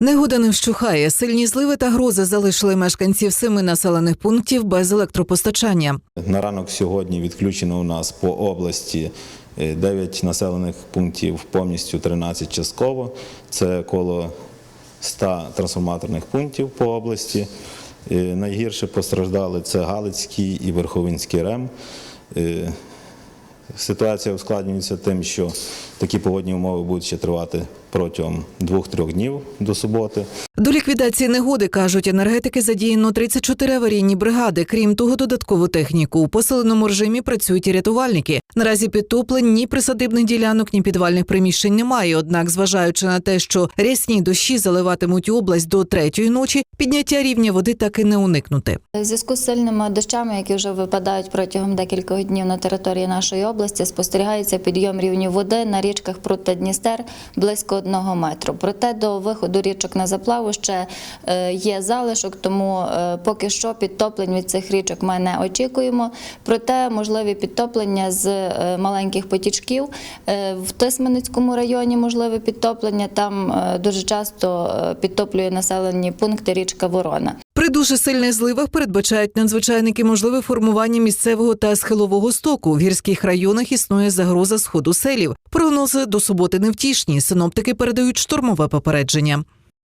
Негода не вщухає. Сильні зливи та грози залишили мешканців семи населених пунктів без електропостачання. На ранок сьогодні відключено у нас по області 9 населених пунктів повністю 13 частково. Це коло 100 трансформаторних пунктів по області. Е, Найгірше постраждали це Галицький і Верховинський РЕМ. Ситуація ускладнюється тим, що такі погодні умови будуть ще тривати протягом 2-3 днів до суботи. До ліквідації негоди кажуть, енергетики задіяно 34 аварійні бригади. Крім того, додаткову техніку у посиленому режимі працюють і рятувальники. Наразі підтоплень ні присадибних ділянок, ні підвальних приміщень немає. Однак, зважаючи на те, що рясні дощі заливатимуть область до третьої ночі, підняття рівня води так і не уникнути. У зв'язку з сильними дощами, які вже випадають протягом декількох днів на території нашої області, спостерігається підйом рівню води на річках Прут та Дністер близько одного метру. Проте до виходу річок на заплаву ще е, є залишок, тому е, поки що підтоплень від цих річок ми не очікуємо. Проте можливі підтоплення з е, маленьких потічків в Тисменницькому районі можливе підтоплення. Там дуже часто підтоплює населені пункти річка Ворона. Дуже сильних зливах передбачають надзвичайники можливе формування місцевого та схилового стоку. В гірських районах існує загроза сходу селів. Прогнози до суботи невтішні. Синоптики передають штормове попередження.